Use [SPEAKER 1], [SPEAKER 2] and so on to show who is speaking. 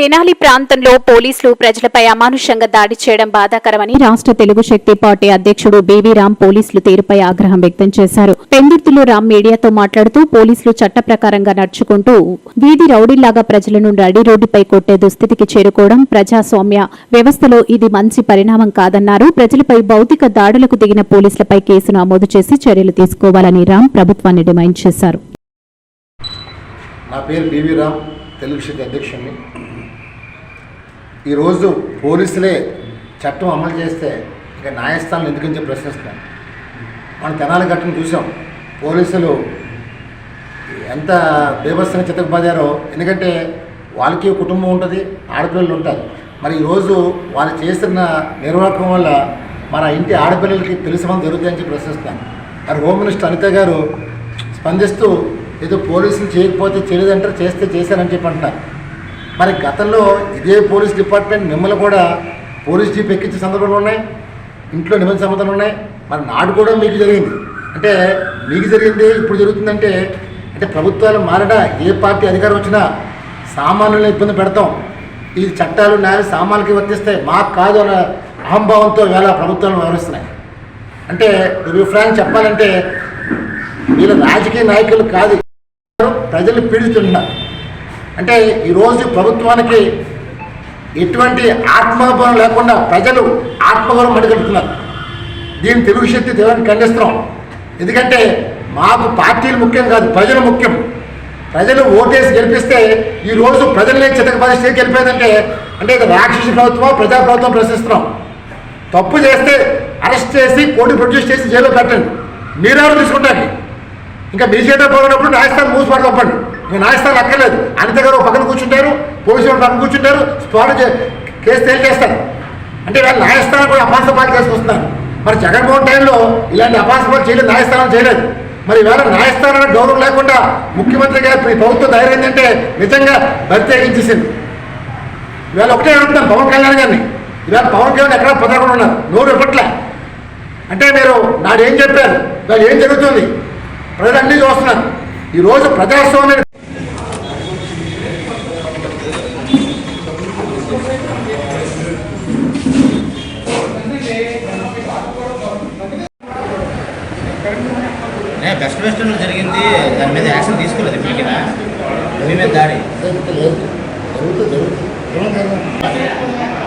[SPEAKER 1] తెనాలి ప్రాంతంలో పోలీసులు ప్రజలపై అమానుషంగా దాడి చేయడం బాధాకరమని రాష్ట్ర తెలుగు శక్తి పార్టీ అధ్యక్షుడు బీవీ రామ్ పోలీసులు తీరుపై ఆగ్రహం వ్యక్తం చేశారు. పెందుర్తిలో రామ్ మీడియాతో మాట్లాడుతూ పోలీసులు చట్ట ప్రకారంగా నడుచుకుంటూ వీధి రౌడీలాగా ప్రజలను నడి రోడ్డుపై కొట్టే దుస్థితికి చేరుకోవడం ప్రజాస్వామ్య వ్యవస్థలో ఇది మంచి పరిణామం కాదన్నారు. ప్రజలపై భౌతిక దాడులకు దిగిన పోలీసులపై కేసు నమోదు చేసి చర్యలు తీసుకోవాలని రామ్ ప్రభుత్వాన్ని డిమాండ్ చేశారు.
[SPEAKER 2] నా పేరు బీవీ రామ్ తెలుగు శక్తి అధ్యక్షుడిని. ఈరోజు పోలీసులే చట్టం అమలు చేస్తే ఇక న్యాయస్థానం ఎందుకని చెప్పి ప్రశ్నిస్తున్నాను మనం తెనాలి ఘటన చూసాం. పోలీసులు ఎంత బీభత్సంగా చిత్తకపోయారో ఎందుకంటే వాళ్ళకి కుటుంబం ఉంటుంది ఆడపిల్లలు ఉంటారు. మరి ఈరోజు వాళ్ళు చేస్తున్న నిర్వాహకం వల్ల మన ఇంటి ఆడపిల్లలకి తెలిసమని జరుగుతుందని చెప్పి ప్రశ్నిస్తాను మరి హోమ్ మినిస్టర్ అనిత గారు స్పందిస్తూ ఏదో పోలీసులు చేయకపోతే చేయలేదంటారు చేస్తే చేశారని చెప్పి అంటున్నారు. మరి గతంలో ఇదే పోలీస్ డిపార్ట్మెంట్ మిమ్మల్ని కూడా పోలీస్ జీప్ ఎక్కించే సందర్భాలు ఉన్నాయి? ఇంట్లో నిబంధన సంబంధాలు ఉన్నాయి? మరి నాడు కూడా మీకు జరిగింది. అంటే మీకు జరిగింది ఇప్పుడు జరుగుతుందంటే అంటే ప్రభుత్వాలు మారడా? ఏ పార్టీ అధికారం వచ్చినా సామాన్యులను ఇబ్బంది పెడతాం. ఈ చట్టాలు న్యాయాలు సామాన్యులకి వర్తిస్తాయి మాకు కాదు అన్న అహంభావంతో వేళ ప్రభుత్వాలు వ్యవహరిస్తున్నాయి. అంటే టు ఫ్రాంక్ చెప్పాలంటే వీళ్ళ రాజకీయ నాయకులు కాదు. ప్రజలు పీడిస్తున్నారు. అంటే ఈరోజు ప్రభుత్వానికి ఎటువంటి ఆత్మగౌరవం లేకుండా ప్రజలు ఆత్మగౌరవం మడిగలుగుతున్నారు దీన్ని తెలుగు శక్తి దేవుని ఖండిస్తున్నాం. ఎందుకంటే మాకు పార్టీలు ముఖ్యం కాదు ప్రజలు ముఖ్యం. ప్రజలు ఓటేసి గెలిపిస్తే ఈ రోజు ప్రజలనే చితక స్టేట్ గెలిపేదంటే అంటే ఇది రాక్షస ప్రభుత్వం ప్రజా ప్రభుత్వం ప్రశ్నిస్తున్నాం. తప్పు చేస్తే అరెస్ట్ చేసి కోర్టు ప్రొడ్యూస్ చేసి జైల్లో పెట్టండి. మీరెవరు తీసుకుంటారు? ఇంకా మీ చేత పోయినప్పుడు న్యాయస్థానం మూసిపాటు తప్పండి నేను న్యాయస్థానం అక్కర్లేదు. అనిత గారు ఒక పక్కన కూర్చుంటారు పోలీసులు పక్కన కూర్చుంటారు స్పాట్ చే- కేసు తేల్చేస్తారు. అంటే వాళ్ళు న్యాయస్థానం కూడా అపాసపాలు చేసుకొస్తున్నారు. మరి జగన్మోహన్ టైంలో ఇలాంటి అపాసపాలు చేయలేదు న్యాయస్థానం చేయలేదు. మరి ఇవాళ న్యాయస్థానానికి గౌరవం లేకుండా ముఖ్యమంత్రి గారి ఈ ప్రభుత్వం ధైర్యం ఏంటంటే నిజంగా ప్రత్యేకించేసింది ఇవాళ ఒకటే అడుగుతాను పవన్ కళ్యాణ్ గారిని. ఇవాళ పవన్ కళ్యాణ్ ఎక్కడ పదకొండు ఉన్నారు నోరు ఇవ్వట్లే అంటే మీరు నాడు ఏం చెప్పారు? ఇవాళ ఏం జరుగుతుంది? ప్రజలు అన్నీ చూస్తున్నారు. ఈరోజు ప్రజాస్వామ్యం
[SPEAKER 3] వెస్టర్న్ జరిగింది దాని మీద యాక్షన్ తీసుకోలేదు ఇప్పటికి మీ మీద దాడి.
[SPEAKER 2] జరుగుతుంది జరుగుతుంది